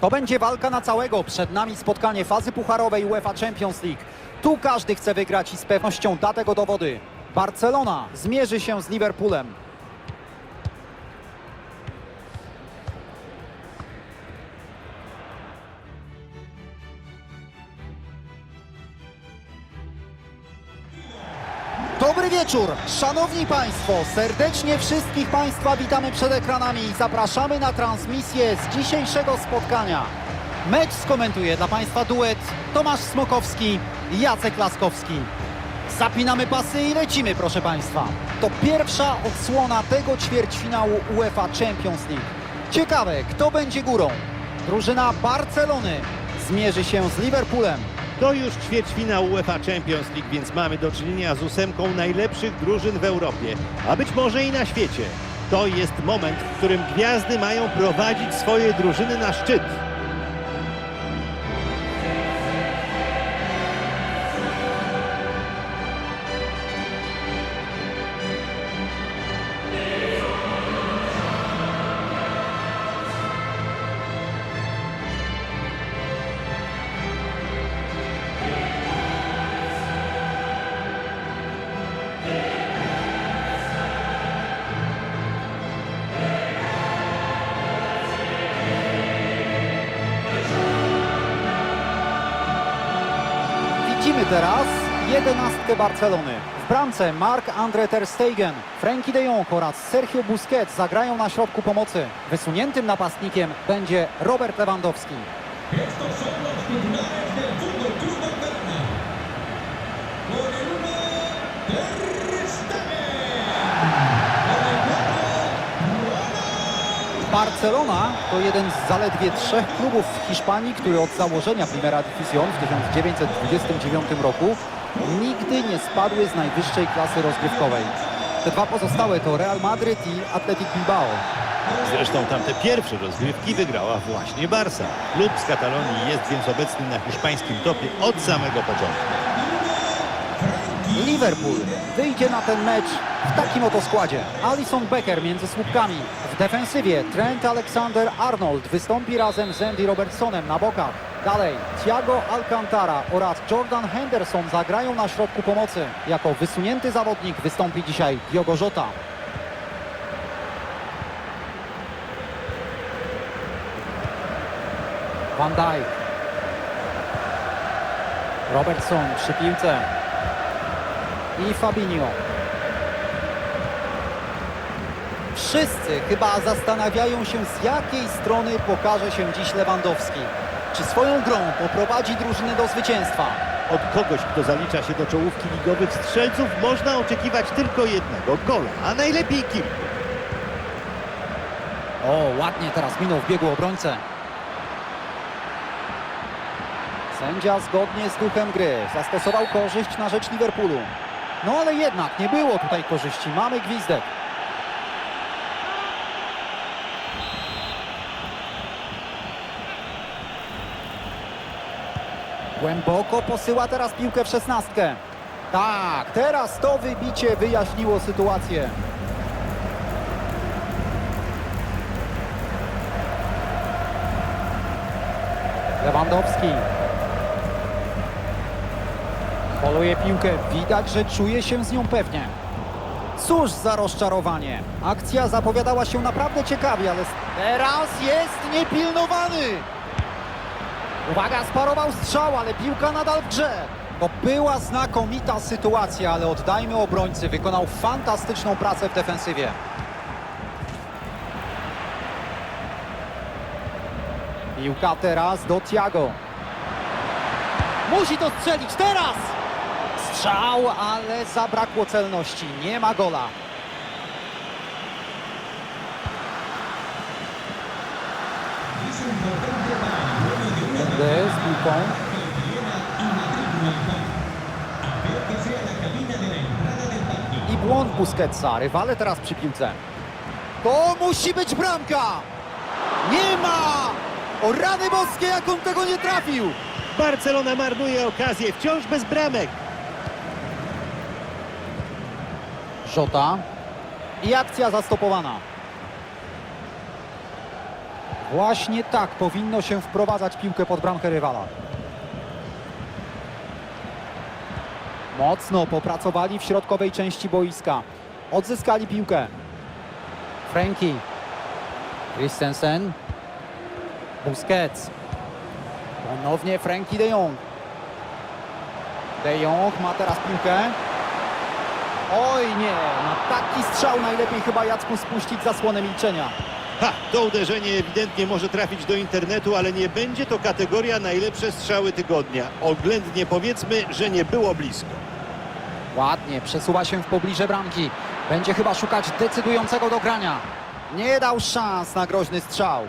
To będzie walka na całego. Przed nami spotkanie fazy pucharowej UEFA Champions League. Tu każdy chce wygrać i z pewnością da tego dowody. Barcelona zmierzy się z Liverpoolem. Dobry wieczór, szanowni państwo, serdecznie wszystkich państwa witamy przed ekranami i zapraszamy na transmisję z dzisiejszego spotkania. Mecz skomentuje dla państwa duet Tomasz Smokowski i Jacek Laskowski. Zapinamy pasy i lecimy, proszę państwa. To pierwsza odsłona tego ćwierćfinału UEFA Champions League. Ciekawe, kto będzie górą? Drużyna Barcelony zmierzy się z Liverpoolem. To już ćwierćfinał UEFA Champions League, więc mamy do czynienia z ósemką najlepszych drużyn w Europie, a być może i na świecie. To jest moment, w którym gwiazdy mają prowadzić swoje drużyny na szczyt. Teraz jedenastkę Barcelony. W bramce Marc-André Ter Stegen, Frenkie de Jong oraz Sergio Busquets zagrają na środku pomocy. Wysuniętym napastnikiem będzie Robert Lewandowski. Barcelona to jeden z zaledwie trzech klubów w Hiszpanii, który od założenia Primera División w 1929 roku nigdy nie spadły z najwyższej klasy rozgrywkowej. Te dwa pozostałe to Real Madryt i Athletic Bilbao. Zresztą tamte pierwsze rozgrywki wygrała właśnie Barca. Klub z Katalonii jest więc obecny na hiszpańskim topie od samego początku. Liverpool wyjdzie na ten mecz w takim oto składzie. Alison Becker między słupkami. W defensywie Trent Alexander-Arnold wystąpi razem z Andy Robertsonem na bokach. Dalej Thiago Alcantara oraz Jordan Henderson zagrają na środku pomocy. Jako wysunięty zawodnik wystąpi dzisiaj Diogo Jota. Van Dijk. Robertson przy piłce i Fabinho. Wszyscy chyba zastanawiają się, z jakiej strony pokaże się dziś Lewandowski. Czy swoją grą poprowadzi drużynę do zwycięstwa? Od kogoś, kto zalicza się do czołówki ligowych strzelców, można oczekiwać tylko jednego gola, a najlepiej kilku. O, ładnie teraz minął w biegu obrońcę. Sędzia zgodnie z duchem gry zastosował korzyść na rzecz Liverpoolu. No ale jednak nie było tutaj korzyści. Mamy gwizdek. Głęboko posyła teraz piłkę w szesnastkę. Tak, teraz to wybicie wyjaśniło sytuację. Lewandowski. Poluje piłkę. Widać, że czuje się z nią pewnie. Cóż za rozczarowanie. Akcja zapowiadała się naprawdę ciekawie, ale teraz jest niepilnowany. Uwaga, sparował strzał, ale piłka nadal w grze. To była znakomita sytuacja, ale oddajmy obrońcy. Wykonał fantastyczną pracę w defensywie. Piłka teraz do Thiago. Musi to strzelić teraz! Strzał, ale zabrakło celności. Nie ma gola. Mendes z piłką. I błąd Busquetsa. Rywale teraz przy piłce. To musi być bramka! Nie ma! O rany boskie, jak on tego nie trafił! Barcelona marnuje okazję, wciąż bez bramek. Żota. I akcja zastopowana. Właśnie tak powinno się wprowadzać piłkę pod bramkę rywala. Mocno popracowali w środkowej części boiska. Odzyskali piłkę. Frankie. Christensen. Busquets. Ponownie Frankie de Jong. De Jong ma teraz piłkę. Oj nie, na taki strzał najlepiej chyba Jacku spuścić zasłonę milczenia. Ha, to uderzenie ewidentnie może trafić do internetu, ale nie będzie to kategoria najlepsze strzały tygodnia. Oględnie powiedzmy, że nie było blisko. Ładnie, przesuwa się w pobliże bramki. Będzie chyba szukać decydującego dogrania. Nie dał szans na groźny strzał.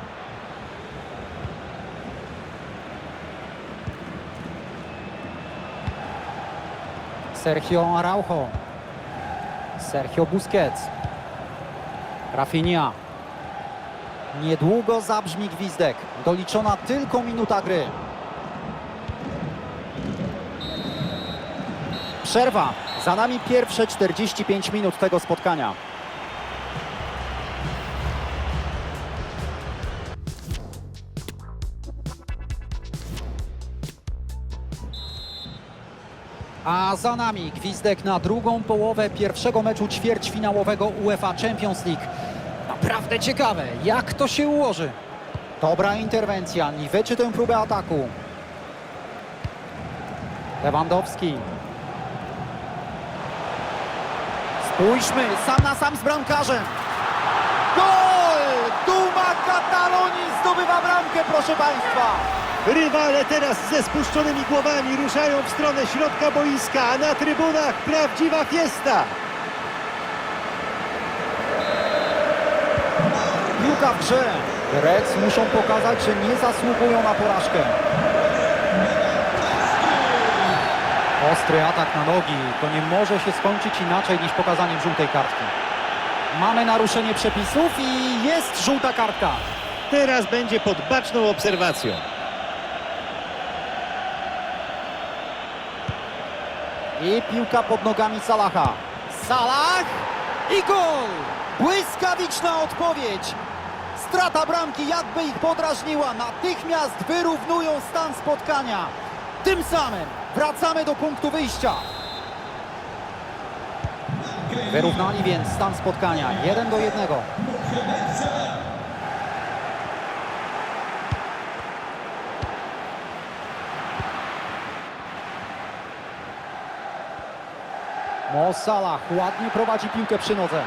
Sergio Araujo. Sergio Busquets. Rafinha. Niedługo zabrzmi gwizdek. Doliczona tylko minuta gry. Przerwa. Za nami pierwsze 45 minut tego spotkania. A za nami gwizdek na drugą połowę pierwszego meczu ćwierćfinałowego UEFA Champions League. Naprawdę ciekawe, jak to się ułoży. Dobra interwencja, niweczy tę próbę ataku. Lewandowski. Spójrzmy, sam na sam z bramkarzem. Gol! Duma Katalonii zdobywa bramkę, proszę Państwa. Rywale teraz ze spuszczonymi głowami ruszają w stronę środka boiska, a na trybunach prawdziwa fiesta. Piłka w grze. Reds muszą pokazać, że nie zasługują na porażkę. Ostry atak na nogi. To nie może się skończyć inaczej niż pokazaniem żółtej kartki. Mamy naruszenie przepisów i jest żółta kartka. Teraz będzie pod baczną obserwacją. I piłka pod nogami Salaha. Salah i gol! Błyskawiczna odpowiedź. Strata bramki jakby ich podrażniła. Natychmiast wyrównują stan spotkania. Tym samym wracamy do punktu wyjścia. Wyrównali więc stan spotkania. Jeden do jednego. Mo Salah ładnie prowadzi piłkę przy nodze.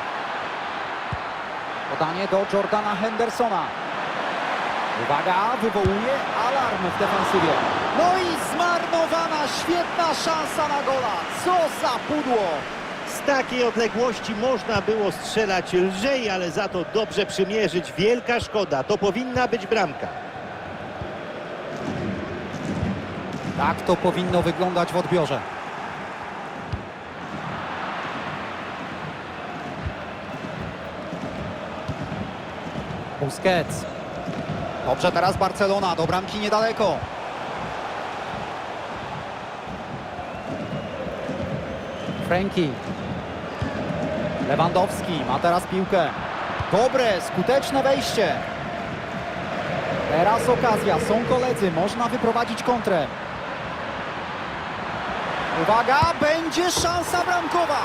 Podanie do Jordana Hendersona. Uwaga, wywołuje alarm w defensywie. No i zmarnowana świetna szansa na gola. Co za pudło. Z takiej odległości można było strzelać lżej, ale za to dobrze przymierzyć. Wielka szkoda. To powinna być bramka. Tak to powinno wyglądać w odbiorze. Busquets. Dobrze teraz Barcelona, do bramki niedaleko. Frankie. Lewandowski ma teraz piłkę. Dobre, skuteczne wejście. Teraz okazja, są koledzy, można wyprowadzić kontrę. Uwaga, będzie szansa bramkowa.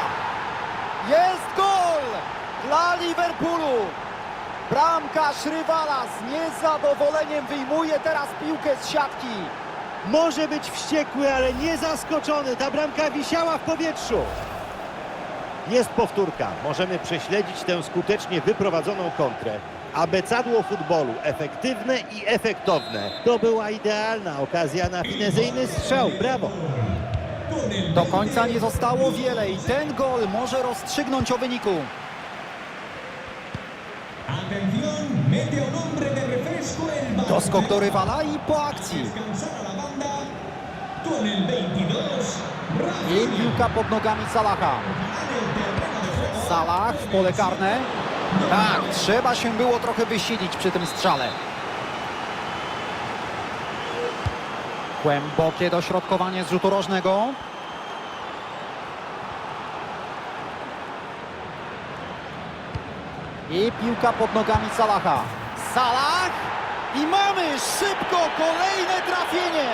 Jest gol dla Liverpoolu. Bramkarz rywala z niezadowoleniem wyjmuje teraz piłkę z siatki. Może być wściekły, ale nie zaskoczony. Ta bramka wisiała w powietrzu. Jest powtórka. Możemy prześledzić tę skutecznie wyprowadzoną kontrę. Abecadło futbolu. Efektywne i efektowne. To była idealna okazja na finezyjny strzał. Brawo. Do końca nie zostało wiele i ten gol może rozstrzygnąć o wyniku. Doskok do rywala i po akcji. Descansar a la banda con el 22. I piłka pod nogami Salaha. Salah w pole karne. Tak, trzeba się było trochę wysilić przy tym strzale. Głębokie dośrodkowanie z rzutu rożnego. I piłka pod nogami Salaha. Salah I mamy szybko kolejne trafienie.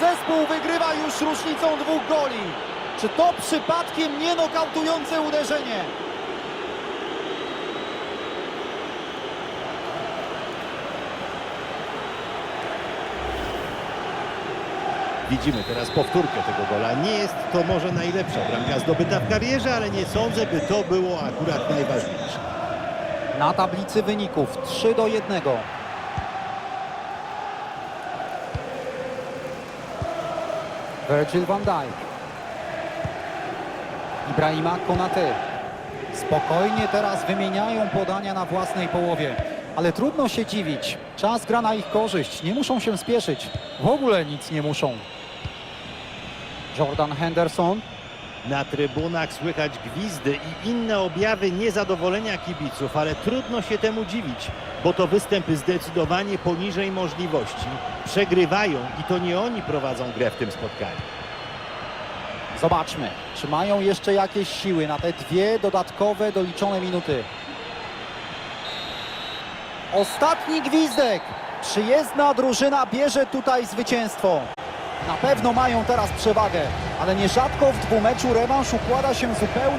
Zespół wygrywa już różnicą dwóch goli. Czy to przypadkiem nie nokautujące uderzenie? Widzimy teraz powtórkę tego gola. Nie jest to może najlepsza bramka zdobyta w karierze, ale nie sądzę, by to było akurat najważniejsze. Na tablicy wyników 3 do 1. Virgil van Dijk. Ibrahima Konate. Spokojnie teraz wymieniają podania na własnej połowie. Ale trudno się dziwić. Czas gra na ich korzyść. Nie muszą się spieszyć. W ogóle nic nie muszą. Jordan Henderson. Na trybunach słychać gwizdy i inne objawy niezadowolenia kibiców, ale trudno się temu dziwić, bo to występy zdecydowanie poniżej możliwości. Przegrywają i to nie oni prowadzą grę w tym spotkaniu. Zobaczmy, czy mają jeszcze jakieś siły na te dwie dodatkowe doliczone minuty. Ostatni gwizdek. Przyjezdna drużyna bierze tutaj zwycięstwo. Na pewno mają teraz przewagę, ale nierzadko w dwumeczu rewanż układa się zupełnie